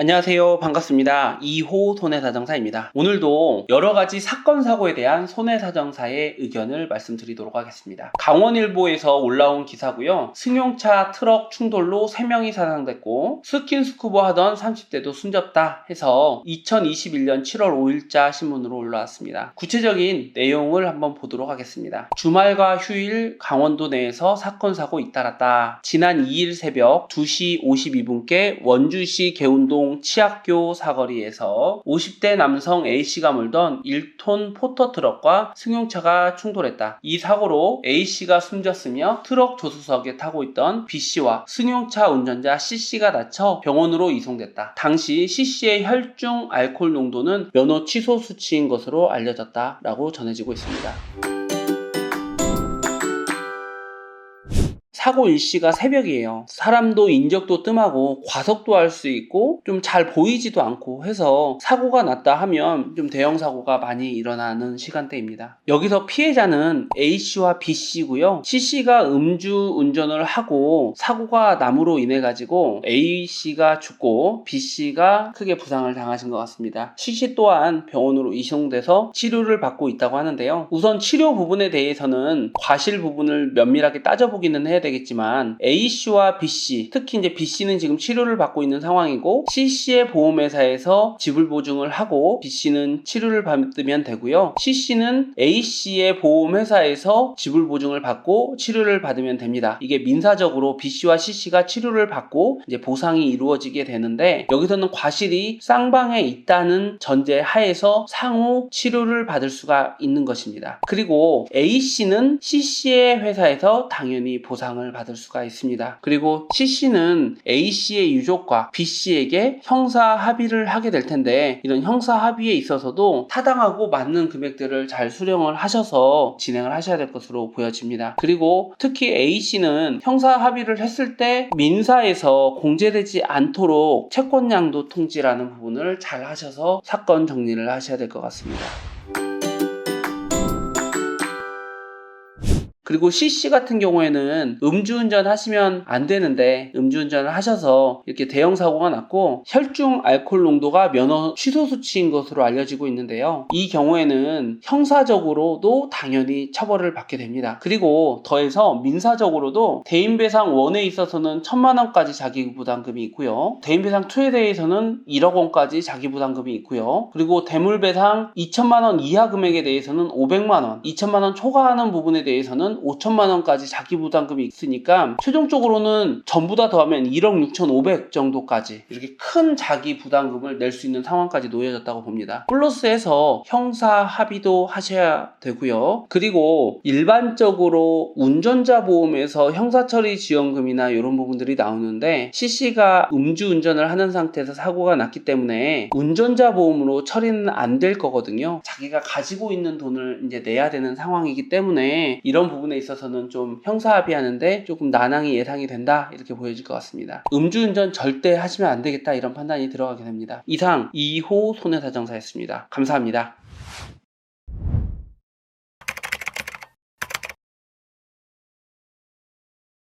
안녕하세요. 반갑습니다. 2호 손해사정사입니다. 오늘도 여러 가지 사건, 사고에 대한 손해사정사의 의견을 말씀드리도록 하겠습니다. 강원일보에서 올라온 기사고요. 승용차 트럭 충돌로 3명이 사상됐고 스킨스쿠버 하던 30대도 숨졌다 해서 2021년 7월 5일자 신문으로 올라왔습니다. 구체적인 내용을 한번 보도록 하겠습니다. 주말과 휴일 강원도 내에서 사건, 사고 잇따랐다. 지난 2일 새벽 2시 52분께 원주시 개운동 치학교 사거리에서 50대 남성 A씨가 몰던 1톤 포터 트럭과 승용차가 충돌했다. 이 사고로 A씨가 숨졌으며 트럭 조수석에 타고 있던 B씨와 승용차 운전자 C씨가 다쳐 병원으로 이송됐다. 당시 C씨의 혈중 알코올 농도는 면허 취소 수치인 것으로 알려졌다라고 전해지고 있습니다. 사고 일시가 새벽이에요. 사람도 인적도 뜸하고 과속도 할 수 있고 좀 잘 보이지도 않고 해서 사고가 났다 하면 좀 대형 사고가 많이 일어나는 시간대입니다. 여기서 피해자는 A씨와 B씨고요. C씨가 음주 운전을 하고 사고가 남으로 인해 가지고 A씨가 죽고 B씨가 크게 부상을 당하신 것 같습니다. C씨 또한 병원으로 이송돼서 치료를 받고 있다고 하는데요. 우선 치료 부분에 대해서는 과실 부분을 면밀하게 따져보기는 해야 되겠 지만 A씨와 B씨, 특히 이제 B씨는 지금 치료를 받고 있는 상황이고 C씨의 보험회사에서 지불 보증을 하고 B씨는 치료를 받으면 되고요. C씨는 A씨의 보험회사에서 지불 보증을 받고 치료를 받으면 됩니다. 이게 민사적으로 B씨와 C씨가 치료를 받고 이제 보상이 이루어지게 되는데 여기서는 과실이 쌍방에 있다는 전제 하에서 상호 치료를 받을 수가 있는 것입니다. 그리고 A씨는 C씨의 회사에서 당연히 보상을 받을 수가 있습니다. 그리고 C씨는 A씨의 유족과 B씨에게 형사 합의를 하게 될 텐데 이런 형사 합의에 있어서도 타당하고 맞는 금액들을 잘 수령을 하셔서 진행을 하셔야 될 것으로 보여집니다. 그리고 특히 A씨는 형사 합의를 했을 때 민사에서 공제되지 않도록 채권양도 통지라는 부분을 잘 하셔서 사건 정리를 하셔야 될 것 같습니다. 그리고 CC 같은 경우에는 음주운전 하시면 안 되는데 음주운전을 하셔서 이렇게 대형 사고가 났고 혈중 알코올 농도가 면허 취소 수치인 것으로 알려지고 있는데요. 이 경우에는 형사적으로도 당연히 처벌을 받게 됩니다. 그리고 더해서 민사적으로도 대인배상 1에 있어서는 천만 원까지 자기 부담금이 있고요. 대인배상 2에 대해서는 1억 원까지 자기 부담금이 있고요. 그리고 대물배상 2천만 원 이하 금액에 대해서는 500만 원, 2천만 원 초과하는 부분에 대해서는 5천만 원까지 자기 부담금이 있으니까 최종적으로는 전부 다 더하면 1억 6,500 정도까지 이렇게 큰 자기 부담금을 낼 수 있는 상황까지 놓여졌다고 봅니다. 플러스해서 형사 합의도 하셔야 되고요. 그리고 일반적으로 운전자 보험에서 형사처리 지원금이나 이런 부분들이 나오는데 CC가 음주운전을 하는 상태에서 사고가 났기 때문에 운전자 보험으로 처리는 안 될 거거든요. 자기가 가지고 있는 돈을 이제 내야 되는 상황이기 때문에 이런 부분에 있어서는 좀 형사 합의하는데 조금 난항이 예상이 된다 이렇게 보여질 것 같습니다. 음주운전 절대 하시면 안 되겠다 이런 판단이 들어가게 됩니다. 이상 2호 손해사정사였습니다. 감사합니다.